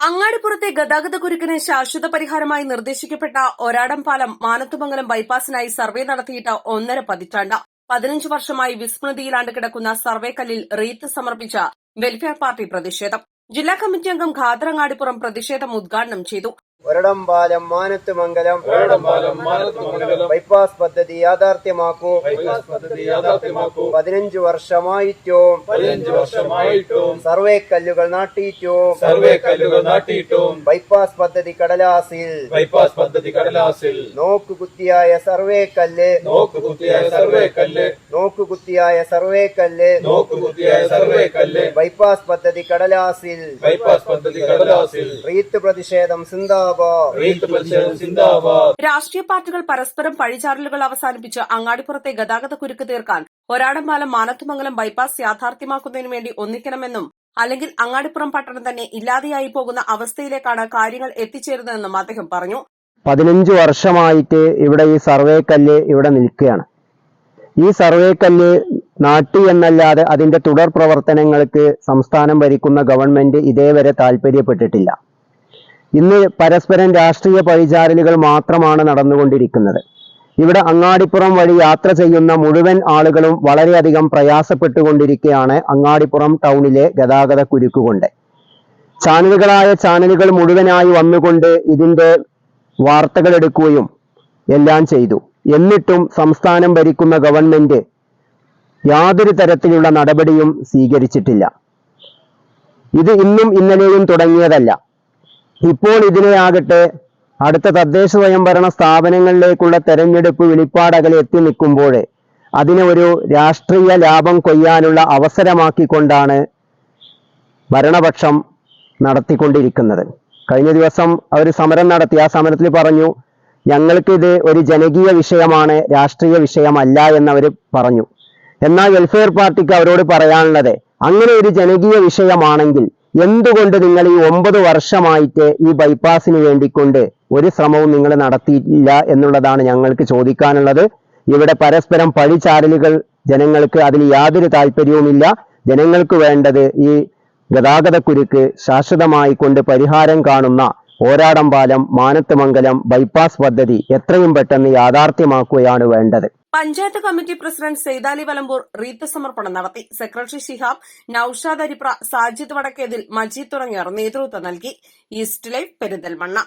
അങ്ങാടിപ്പുറത്തെ ഗതാഗത കുരുക്കിന് ശാശ്വത പരിഹാരമായി നിർദ്ദേശിക്കപ്പെട്ട ഒരാടം പാലം മാനത്തുമംഗലം ബൈപ്പാസിനായി സർവേ നടത്തിയിട്ട് ഒന്നര പതിറ്റാണ്ട്. പതിനഞ്ച് വർഷമായി വിസ്മൃതിയിലാണ്ട് കിടക്കുന്ന സർവേ കല്ലിൽ റീത്ത് സമർപ്പിച്ച വെൽഫെയർ പാർട്ടി പ്രതിഷേധം. ജില്ലാ കമ്മിറ്റി അംഗം ഖാദർ അങ്ങാടിപ്പുറം പ്രതിഷേധം ഉദ്ഘാടനം ചെയ്തു. ഒരടം പാലം മാനത്ത് മംഗലം. ഒരടംപാലം ബൈപ്പാസ് പദ്ധതി യാഥാർത്ഥ്യമാക്കൂ. പതിനഞ്ച് വർഷമായിട്ടും സർവേ കല്ലുകൾ നാട്ടിയിട്ടും സർവേ കല്ലുകൾ നാട്ടിയിട്ടും ബൈപ്പാസ് പദ്ധതി കടലാസിൽ ബൈപ്പാസ് പദ്ധതി കടലാസിൽ നോക്കുകുത്തിയായ സർവേ കല്ല് നോക്കുകുത്തിയായ സർവേ കല്ല് നോക്കുകുത്തിയായ സർവേ കല്ല് നോക്കുകുത്തിയായ സർവേ കല്ല് ബൈപ്പാസ് പദ്ധതി കടലാസിൽ ബൈപ്പാസ് പദ്ധതി കടലാസിൽ റീത്ത് പ്രതിഷേധം സിന്ദാബാദ് രാഷ്ട്രീയ പാർട്ടികൾ പരസ്പരം പഴിചാരലുകൾ അവസാനിപ്പിച്ച് അങ്ങാടിപ്പുറത്തെ ഗതാഗത കുരുക്ക് തീർക്കാൻ ഒരാടം പാലം മാനത്തുമംഗലം ബൈപ്പാസ് യാഥാർത്ഥ്യമാക്കുന്നതിനു വേണ്ടി ഒന്നിക്കണമെന്നും അല്ലെങ്കിൽ അങ്ങാടിപ്പുറം പട്ടണം തന്നെ ഇല്ലാതെയായി പോകുന്ന അവസ്ഥയിലേക്കാണ് കാര്യങ്ങൾ എത്തിച്ചേരുന്നതെന്നും അദ്ദേഹം പറഞ്ഞു. പതിനഞ്ച് വർഷമായിട്ട് ഇവിടെ ഈ സർവേ കല്ല് ഇവിടെ നിൽക്കുകയാണ്. ഈ സർവേ കല്ല് നാട്ടി എന്നല്ലാതെ അതിന്റെ തുടർ പ്രവർത്തനങ്ങൾക്ക് സംസ്ഥാനം ഭരിക്കുന്ന ഗവൺമെന്റ് ഇതേവരെ താല്പര്യപ്പെട്ടിട്ടില്ല. ഇന്ന് പരസ്പരം രാഷ്ട്രീയ പഴിചാരലുകൾ മാത്രമാണ് നടന്നുകൊണ്ടിരിക്കുന്നത്. ഇവിടെ അങ്ങാടിപ്പുറം വഴി യാത്ര ചെയ്യുന്ന മുഴുവൻ ആളുകളും വളരെയധികം പ്രയാസപ്പെട്ടുകൊണ്ടിരിക്കുകയാണ് അങ്ങാടിപ്പുറം ടൗണിലെ ഗതാഗത കുരുക്കുകൊണ്ട്. ചാനലുകളായ ചാനലുകൾ മുഴുവനായി വന്നുകൊണ്ട് ഇതിന്റെ വാർത്തകൾ എടുക്കുകയും എല്ലാം ചെയ്തു. എന്നിട്ടും സംസ്ഥാനം ഭരിക്കുന്ന ഗവൺമെന്റ് യാതൊരു തരത്തിലുള്ള നടപടിയും സ്വീകരിച്ചിട്ടില്ല. ഇത് ഇന്നും ഇന്നലെയും തുടങ്ങിയതല്ല. ഇപ്പോൾ ഇതിനെയാകട്ടെ അടുത്ത തദ്ദേശ സ്വയംഭരണ സ്ഥാപനങ്ങളിലേക്കുള്ള തെരഞ്ഞെടുപ്പ് വെളിപ്പാടകലെ എത്തി നിൽക്കുമ്പോഴേ അതിനെ ഒരു രാഷ്ട്രീയ ലാഭം കൊയ്യാനുള്ള അവസരമാക്കിക്കൊണ്ടാണ് ഭരണപക്ഷം നടത്തിക്കൊണ്ടിരിക്കുന്നത്. കഴിഞ്ഞ ദിവസം അവർ സമരം നടത്തി. ആ സമരത്തിൽ പറഞ്ഞു ഞങ്ങൾക്കിത് ഒരു ജനകീയ വിഷയമാണ് രാഷ്ട്രീയ വിഷയമല്ല എന്ന് അവർ പറഞ്ഞു. എന്നാൽ വെൽഫെയർ പാർട്ടിക്ക് അവരോട് പറയാനുള്ളത് അങ്ങനെ ഒരു ജനകീയ വിഷയമാണെങ്കിൽ എന്തുകൊണ്ട് നിങ്ങൾ ഈ ഒമ്പത് വർഷമായിട്ട് ഈ ബൈപ്പാസിന് വേണ്ടിക്കൊണ്ട് ഒരു ശ്രമവും നിങ്ങൾ നടത്തിയില്ല എന്നുള്ളതാണ് ഞങ്ങൾക്ക് ചോദിക്കാനുള്ളത്. ഇവിടെ പരസ്പരം പഴിചാരലുകൾ ജനങ്ങൾക്ക് അതിൽ യാതൊരു താല്പര്യവുമില്ല. ജനങ്ങൾക്ക് വേണ്ടത് ഈ ഗതാഗതക്കുരുക്ക് ശാശ്വതമായി കൊണ്ട് പരിഹാരം കാണുന്ന ഓരാടം പാലം മാനത്തുമംഗലം ബൈപ്പാസ് പദ്ധതി എത്രയും പെട്ടെന്ന് യാഥാർത്ഥ്യമാക്കുകയാണ് വേണ്ടത്. Panchayat committee president Saithali Valamboor wreath സമർപ്പണം നടത്തി. സെക്രട്ടറി ഷിഹാബ് നൌഷാദ് അരിപ്ര സാജിദ് വടക്കേതിൽ മജീദ് തുടങ്ങിയവർ നേതൃത്വം നൽകി. East life Perinthalmanna.